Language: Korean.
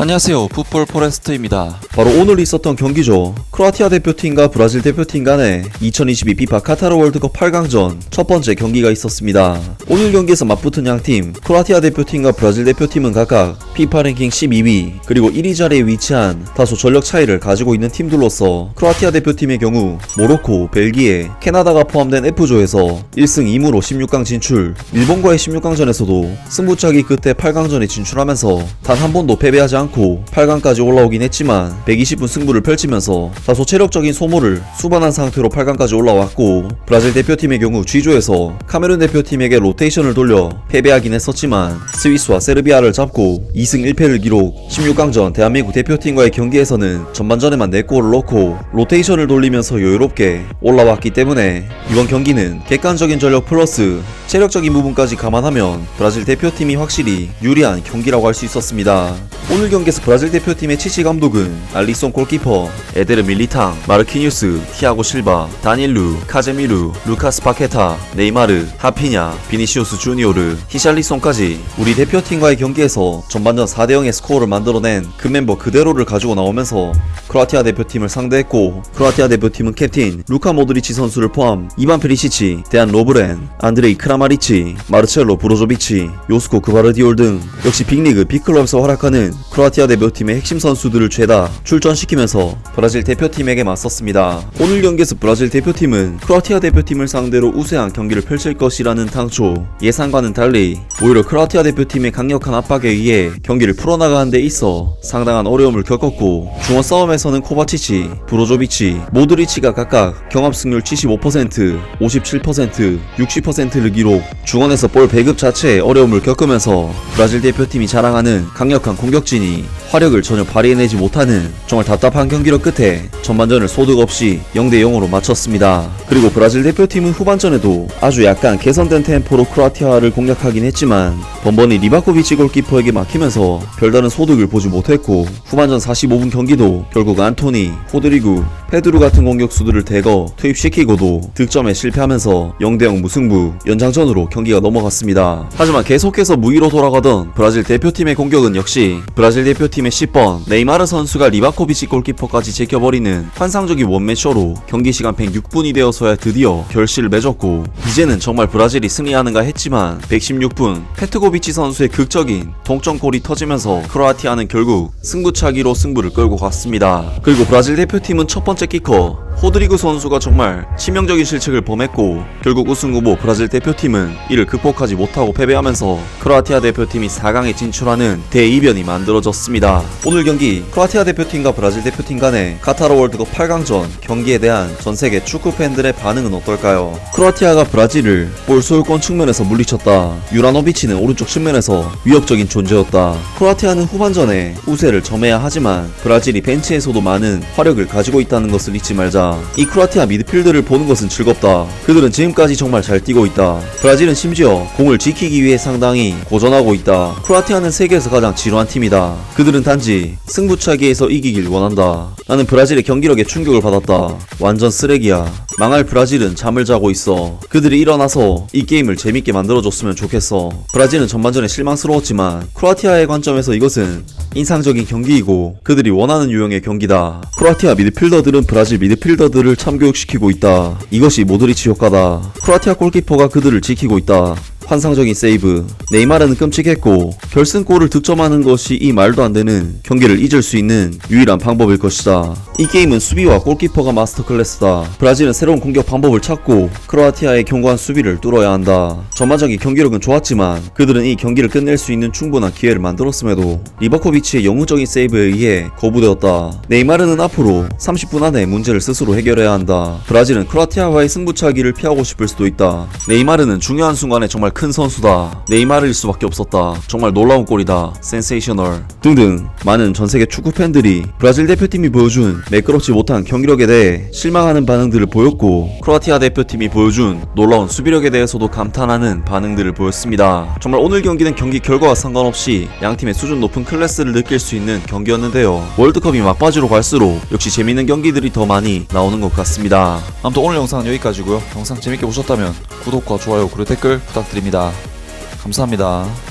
안녕하세요. 풋볼 포레스트입니다. 바로 오늘 있었던 경기죠. 크로아티아 대표팀과 브라질 대표팀 간의 2022 비파 카타르 월드컵 8강전 첫 번째 경기가 있었습니다. 오늘 경기에서 맞붙은 양팀, 크로아티아 대표팀과 브라질 대표팀은 각각 피파 랭킹 12위, 그리고 1위 자리에 위치한 다소 전력 차이를 가지고 있는 팀들로서 크로아티아 대표팀의 경우 모로코, 벨기에, 캐나다가 포함된 F조에서 1승 2무로 16강 진출, 일본과의 16강전에서도 승부차기 끝에 8강전에 진출하면서 단 한 번도 패배하지 않고 8강까지 올라오긴 했지만 120분 승부를 펼치면서 다소 체력적인 소모를 수반한 상태로 8강까지 올라왔고 브라질 대표팀의 경우 G조에서 카메룬 대표팀에게 로테이션을 돌려 패배하긴 했었지만 스위스와 세르비아를 잡고 2승 1패를 기록 16강전 대한민국 대표팀과의 경기에서는 전반전에만 4골을 넣고 로테이션을 돌리면서 여유롭게 올라왔기 때문에 이번 경기는 객관적인 전력 플러스 체력적인 부분까지 감안하면 브라질 대표팀이 확실히 유리한 경기라고 할 수 있었습니다. 오늘 경기에서 브라질 대표팀의 치치 감독은 알리송 골키퍼, 에데르 밀리탕, 마르키뉴스, 티아고 실바, 다닐루, 카제미루, 루카스 파케타, 네이마르, 하피냐, 비니시우스 주니오르, 히샬리송까지 우리 대표팀과의 경기에서 전반 전 4대0의 스코어를 만들어낸 그 멤버 그대로를 가지고 나오면서 크로아티아 대표팀을 상대했고 크로아티아 대표팀은 캡틴 루카 모드리치 선수를 포함 이반 페리시치, 대한 로브렌, 안드레이 크라마리치, 마르첼로 브로조비치, 요스코 그바르디올 등 역시 빅리그 빅클럽에서 활약하는 크로아티아 대표팀의 핵심 선수들을 죄다 출전시키면서 브라질 대표팀에게 맞섰습니다. 오늘 경기에서 브라질 대표팀은 크로아티아 대표팀을 상대로 우세한 경기를 펼칠 것이라는 당초 예상과는 달리 오히려 크로아티아 대표팀의 강력한 압박에 의해 경기를 풀어나가는 데 있어 상당한 어려움을 겪었고 중원 싸움에서는 코바치치, 브로조비치, 모드리치가 각각 경합 승률 75%, 57%, 60%를 기록 중원에서 볼 배급 자체에 어려움을 겪으면서 브라질 대표팀이 자랑하는 강력한 공격진이 화력을 전혀 발휘해내지 못하는 정말 답답한 경기력 끝에 전반전을 소득 없이 0대 0으로 마쳤습니다. 그리고 브라질 대표팀은 후반전에도 아주 약간 개선된 템포로 크로아티아를 공략하긴 했지만 번번이 리바코비치 골키퍼에게 막히면서 별다른 소득을 보지 못했고 후반전 45분 경기도 결국 안토니, 호드리구, 페드루 같은 공격수들을 대거 투입시키고도 득점에 실패하면서 0대0 무승부 연장전으로 경기가 넘어갔습니다. 하지만 계속해서 무위로 돌아가던 브라질 대표팀의 공격은 역시 브라질 대표팀의 10번 네이마르 선수가 리바코비치 골키퍼까지 제껴버리는 환상적인 원맨쇼로 경기 시간 106분이 되어서야 드디어 결실을 맺었고 이제는 정말 브라질이 승리하는가 했지만 116분 페트고비치 선수의 극적인 동점골이 터지면서 크로아티아는 결국 승부차기로 승부를 끌고 갔습니다. 그리고 브라질 대표팀은 첫 번째 키커 호드리그 선수가 정말 치명적인 실책을 범했고 결국 우승 후보 브라질 대표팀은 이를 극복하지 못하고 패배하면서 크로아티아 대표팀이 4강에 진출하는 대이변이 만들어졌습니다. 오늘 경기 크로아티아 대표팀과 브라질 대표팀 간의 카타르 월드컵 8강전 경기에 대한 전 세계 축구 팬들의 반응은 어떨까요? 크로아티아가 브라질을 볼 소유권 측면에서 물리쳤다. 유라노비치는 오른쪽 측면에서 위협적인 존재였다. 크로아티아는 후반전에 우세를 점해야 하지만 브라질이 벤치에서도 많은 화력을 가지고 있다는 것을 잊지 말자. 이 크로아티아 미드필드를 보는 것은 즐겁다. 그들은 지금까지 정말 잘 뛰고 있다. 브라질은 심지어 공을 지키기 위해 상당히 고전하고 있다. 크로아티아는 세계에서 가장 지루한 팀이다. 그들은 단지 승부차기에서 이기길 원한다. 나는 브라질의 경기력에 충격을 받았다. 완전 쓰레기야. 망할 브라질은 잠을 자고 있어. 그들이 일어나서 이 게임을 재밌게 만들어줬으면 좋겠어. 브라질은 전반전에 실망스러웠지만 크로아티아의 관점에서 이것은 인상적인 경기이고 그들이 원하는 유형의 경기다. 크로아티아 미드필더들은 브라질 미드필더들을 참교육시키고 있다. 이것이 모드리치 효과다. 크로아티아 골키퍼가 그들을 지키고 있다. 환상적인 세이브. 네이마르는 끔찍했고 결승골을 득점하는 것이 이 말도 안 되는 경기를 잊을 수 있는 유일한 방법일 것이다. 이 게임은 수비와 골키퍼가 마스터 클래스다. 브라질은 새로운 공격 방법을 찾고 크로아티아의 견고한 수비를 뚫어야 한다. 전반적인 경기력은 좋았지만 그들은 이 경기를 끝낼 수 있는 충분한 기회를 만들었음에도 리바코비치의 영웅적인 세이브에 의해 거부되었다. 네이마르는 앞으로 30분 안에 문제를 스스로 해결해야 한다. 브라질은 크로아티아와의 승부차기를 피하고 싶을 수도 있다. 네이마르는 중요한 순간에 정말 큰 선수다. 네이마르일 수밖에 없었다. 정말 놀라운 골이다. 센세이셔널. 등등 많은 전 세계 축구 팬들이 브라질 대표팀이 보여준 매끄럽지 못한 경기력에 대해 실망하는 반응들을 보였고 크로아티아 대표팀이 보여준 놀라운 수비력에 대해서도 감탄하는 반응들을 보였습니다. 정말 오늘 경기는 경기 결과와 상관없이 양 팀의 수준 높은 클래스를 느낄 수 있는 경기였는데요. 월드컵이 막바지로 갈수록 역시 재밌는 경기들이 더 많이 나오는 것 같습니다. 아무튼 오늘 영상은 여기까지고요. 영상 재밌게 보셨다면 구독과 좋아요 그리고 댓글 부탁드립 니다. 감사합니다.